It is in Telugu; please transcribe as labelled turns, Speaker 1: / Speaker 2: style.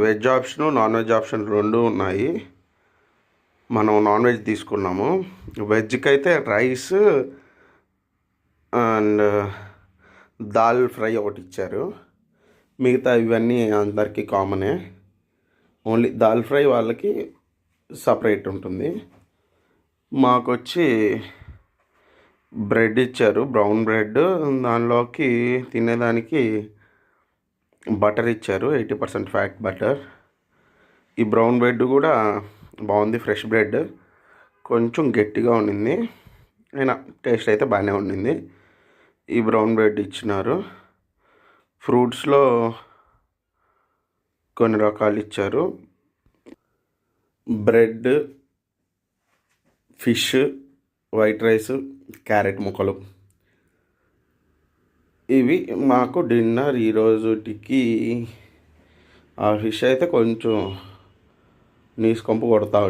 Speaker 1: Veg option non veg option రెండు ఉన్నాయి. మనం నాన్ వెజ్ తీసుకున్నాము. వెజ్కి అయితే రైస్ అండ్ దాల్ ఫ్రై ఒకటి ఇచ్చారు. మిగతా ఇవన్నీ అందరికీ కామనే. ఓన్లీ దాల్ ఫ్రై వాళ్ళకి సపరేట్ ఉంటుంది. మాకు వచ్చి బ్రెడ్ ఇచ్చారు బ్రౌన్ బ్రెడ్. దానిలోకి తినేదానికి బటర్ ఇచ్చారు ఎయిటీ పర్సెంట్ ఫ్యాట్ బటర్. ఈ బ్రౌన్ బ్రెడ్ కూడా బాగుంది ఫ్రెష్ బ్రెడ్. కొంచెం గట్టిగా ఉండింది. అయినా టేస్ట్ అయితే బాగానే ఉండింది. ఈ బ్రౌన్ బ్రెడ్ ఇచ్చినారు. ఫ్రూట్స్లో కొన్ని రకాలు ఇచ్చారు. Bread fish white rice carrot ముక్కలు. ఇవి మాకు డిన్నర్ ఈరోజుటికి ఆ ఫిష్ అయితే కొంచెం నీసు కొంపు కొడతా